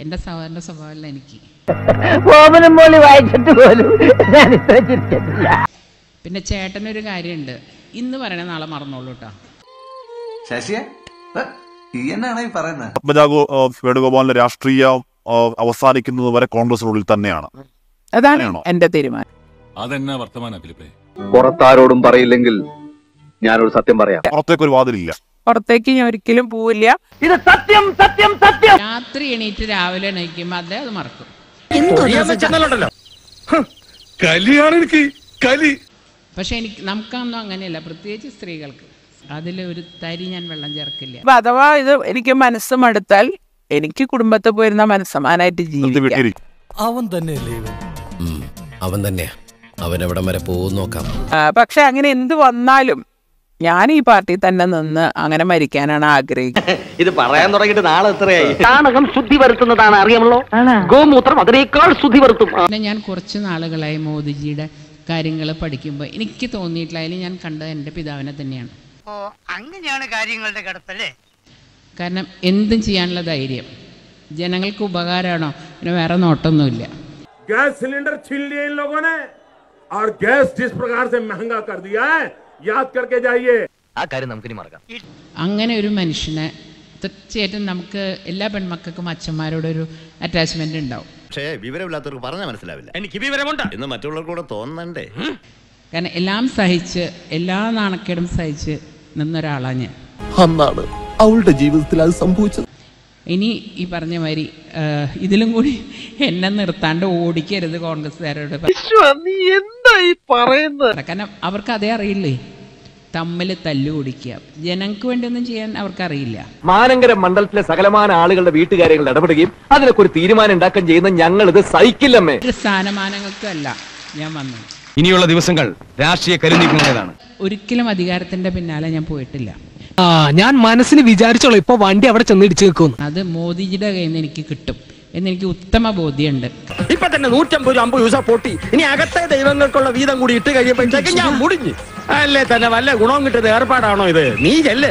എന്റെ സഹോദരന്റെ സ്വഭാവമല്ല എനിക്ക്. ഓമനം മോളി വായിച്ചിട്ട് പോലും ഞാൻ ഇത്ര ചിരിച്ചിട്ടില്ല. പിന്നെ ചേട്ടനൊരു കാര്യമുണ്ട്. ഇന്ന് പറയണ നാളെ മറന്നോളൂ കേട്ടോ ശശിയെ? ഈ എന്നാണ് ഈ പറയുന്നത് പത്മജ ഗോ- ആ, വേണുഗോപാലിന്റെ രാഷ്ട്രീയം അവസാനിക്കുന്നത് വരെ കോൺഗ്രസിനുള്ളിൽ തന്നെയാണ്. അതാണ് എന്റെ തീരുമാനം. അതെന്നാ വർത്തമാന ഫിലിപ്പേ പുറത്താരോടും പറയില്ലെങ്കിൽ ഞാനൊരു സത്യം പറയാം. പുറത്തേക്കൊരു വാതിലില്ല. പുറത്തേക്ക് ഞാൻ ഒരിക്കലും പോവില്ല. ഇത് സത്യം സത്യം സത്യം. രാത്രി എണീറ്റ് രാവിലെ എണീക്കുമ്പോ അതേ അത് മറക്കും. കലിയാണ് എനിക്ക് കലി. പക്ഷെ എനിക്ക് നമുക്കൊന്നും അങ്ങനെയല്ല പ്രത്യേകിച്ച് സ്ത്രീകൾക്ക്. അതിൽ ഒരു തരി ഞാൻ വെള്ളം ചേർക്കില്ല. അപ്പൊ അഥവാ ഇത് എനിക്ക് മനസ്സ് മടുത്താൽ എനിക്ക് കുടുംബത്തെ പോയിരുന്ന മനസ്സമാനായിട്ട് ജീവിക്കാം. അവൻ തന്നെയല്ലേ അവൻ തന്നെയാ. അവൻ എവിടം വരെ പോകും നോക്കാം. ആ, പക്ഷെ അങ്ങനെ എന്ത് വന്നാലും ഞാൻ ഈ പാർട്ടി തന്നെ നിന്ന് അങ്ങനെ മരിക്കാനാണ് ആഗ്രഹിക്കുന്നത്. ഇത് പറയാൻ തുടങ്ങിട്ട് നാളെ എത്രയായി? ചാണകം ശുദ്ധി വരുത്തുന്നതാണ് അറിയാമല്ലോ. ഗോമൂത്രം അതിനേക്കാൾ ശുദ്ധി വരുത്തും. പിന്നെ ഞാൻ കുറച്ച് നാളുകളായി മോദിജിയുടെ കാര്യങ്ങൾ പഠിക്കുമ്പോൾ എനിക്ക് തോന്നിയിട്ടില്ല. അതിൽ ഞാൻ കണ്ടത് എന്റെ പിതാവിനെ തന്നെയാണ്. അങ്ങനെയാണ് കാര്യങ്ങളുടെ കിടപ്പല്ലേ? കാരണം എന്തും ചെയ്യാനുള്ള ധൈര്യം. ജനങ്ങൾക്ക് ഉപകാരമാണോ? പിന്നെ വേറെ നോട്ടൊന്നുമില്ല. ഗ്യാസ് സിലിണ്ടർ ഗ്യാസ് പ്രകാരം യാദ് കർക്കെ ജായിയെ ആ കാര്യം നമുക്കിനി മറക്കാം. അങ്ങനെ ഒരു മനുഷ്യനെ തീർച്ചയായിട്ടും നമുക്ക് എല്ലാ പെൺമക്കൾക്കും അച്ഛന്മാരോടൊരു അറ്റാച്ച്മെന്റ് ഉണ്ടാവും. പക്ഷേ വിവരമില്ലാത്തവർക്ക് പറഞ്ഞാൽ മനസ്സിലാവില്ല. എനിക്ക് വിവരമുണ്ട്. എന്ന് മറ്റുള്ളവർക്ക് കൂടെ തോന്നണ്ടേ? കാരണം എല്ലാം സഹിച്ച് എല്ലാ നാണക്കേടും സഹിച്ച് നിന്നൊരാളാണ് ഞാൻ. അന്നാണ് അവളുടെ ജീവിതത്തിൽ അത് സംഭവിച്ചത്. ഇനി ഈ പറഞ്ഞ മാതിരി ഇതിലും കൂടി എന്നെ നിർത്താണ്ട് ഓടിക്കരുത് കോൺഗ്രസ്സുകാരോട്. നീ എന്തായി പറയുന്നത്? കാരണം അവർക്ക് അതേ അറിയില്ലേ? തമ്മിൽ തല്ലു ഓടിക്കുക. ജനങ്ങൾക്ക് വേണ്ടി ഒന്നും ചെയ്യാൻ അവർക്കറിയില്ല. മാനങ്കര മണ്ഡലത്തിലെ സകലമാന ആളുകളുടെ വീട്ടുകാര്യങ്ങൾ ഇടപെടുകയും അതിനൊക്കെ ഒരു തീരുമാനം ഉണ്ടാക്കുകയും ചെയ്യുന്ന ഞങ്ങൾ ഇത് സഹിക്കില്ലമ്മേ. ഒരു സ്ഥാനമാനങ്ങൾക്കല്ല ഞാൻ വന്നത് ഇനിയുള്ള ദിവസങ്ങൾ രാഷ്ട്രീയ കരുതി ഒരിക്കലും അധികാരത്തിന്റെ പിന്നാലെ ഞാൻ പോയിട്ടില്ല. ആ ഞാൻ മനസ്സിൽ വിചാരിച്ചോളൂ ഇപ്പൊ വണ്ടി അവിടെ ചെന്ന് ഇടിച്ചു നിൽക്കുന്നു. അത് മോദിജിയുടെ കയ്യിൽ നിന്ന് എനിക്ക് കിട്ടും എന്നെനിക്ക് ഉത്തമ ബോധ്യമുണ്ട്. ഇപ്പൊ തന്നെ നൂറ്റമ്പത് രൂപ അമ്പത് ദിവസം പൊട്ടി. ഇനി അകത്തെ ദൈവങ്ങൾക്കുള്ള വീതം കൂടി ഇട്ട് കഴിയുമ്പോഴത്തേക്ക് ഞാൻ മുടിഞ്ഞു. അല്ലേ തന്നെ വല്ല ഗുണവും കിട്ടുന്ന ഏർപ്പാടാണോ ഇത്? നീ ചെല്ലേ